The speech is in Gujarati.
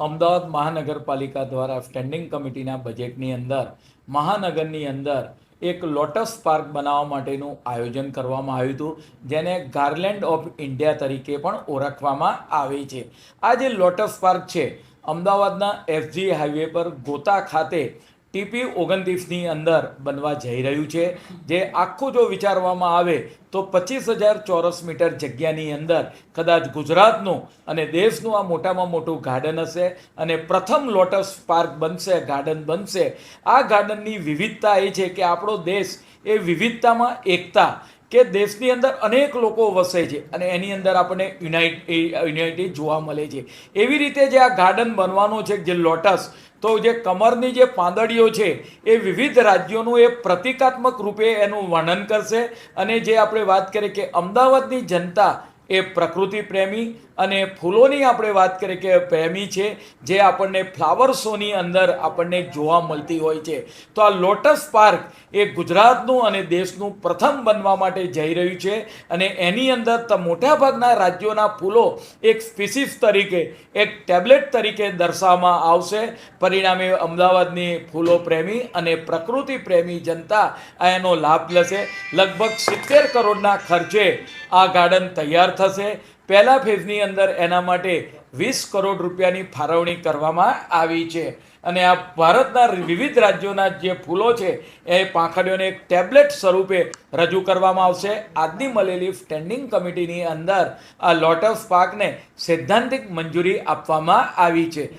અમદાવાદ મહાનગરપાલિકા દ્વારા સ્ટેન્ડિંગ કમિટીના બજેટની અંદર, મહાનગરની અંદર એક લોટસ પાર્ક બનાવવા માટેનું આયોજન કરવામાં આવ્યું હતું, જેને ગાર્લેન્ડ ઓફ ઇન્ડિયા તરીકે પણ ઓળખવામાં આવે છે. આ જે લોટસ પાર્ક છે, અમદાવાદના એસજી હાઈવે પર ગોતા ખાતે ટીપી ઓગણત્રીસની અંદર બનવા જઈ રહ્યું છે. જે આખું જો વિચારવામાં આવે તો પચીસ હજાર ચોરસ મીટર જગ્યાની અંદર કદાચ ગુજરાતનું અને દેશનું આ મોટામાં મોટું ગાર્ડન હશે અને પ્રથમ લોટસ પાર્ક બનશે, ગાર્ડન બનશે. આ ગાર્ડનની વિવિધતા એ છે કે આપણો દેશ એ વિવિધતામાં એકતા કે દેશની અંદર અનેક લોકો વસે છે અને એની અંદર આપણને યુનાઇટ યુનાઇટેડ જોવા મળે છે. એવી રીતે જે આ ગાર્ડન બનવાનો છે, જે લોટસ તો જે કમરની જે પાંદડીઓ છે, એ વિવિધ રાજ્યોનું એ પ્રતિકાત્મક રૂપે એનું વર્ણન કરશે. અને જે આપણે વાત કરીએ કે અમદાવાદની જનતા એ પ્રકૃતિ પ્રેમી અને ફૂલોની આપણે વાત કરીએ કે પ્રેમી છે, જે આપણને ફ્લાવર શોની અંદર આપણને જોવા મળતી હોય છે. તો આ લોટસ પાર્ક એ ગુજરાતનું અને દેશનું પ્રથમ બનવા માટે જઈ રહ્યું છે અને એની અંદર મોટાભાગના રાજ્યોના ફૂલો એક સ્પીસીસ તરીકે, એક ટેબ્લેટ તરીકે દર્શાવવામાં આવશે. પરિણામે અમદાવાદની ફૂલો પ્રેમી અને પ્રકૃતિ પ્રેમી જનતા આ એનો લાભ લેશે. લગભગ સિત્તેર કરોડના ખર્ચે આ ગાર્ડન તૈયાર થશે. પહેલા ફેઝની અંદર એના માટે વીસ કરોડ રૂપિયાની ફાળવણી કરવામાં આવી છે. અને આ ભારતના વિવિધ રાજ્યોના જે ફૂલો છે, એ પાંખડીઓને એક ટેબ્લેટ સ્વરૂપે રજૂ કરવામાં આવશે. આજની મળેલી સ્ટેન્ડિંગ કમિટીની અંદર આ લોટસ પાર્કને સૈદ્ધાંતિક મંજૂરી આપવામાં આવી છે.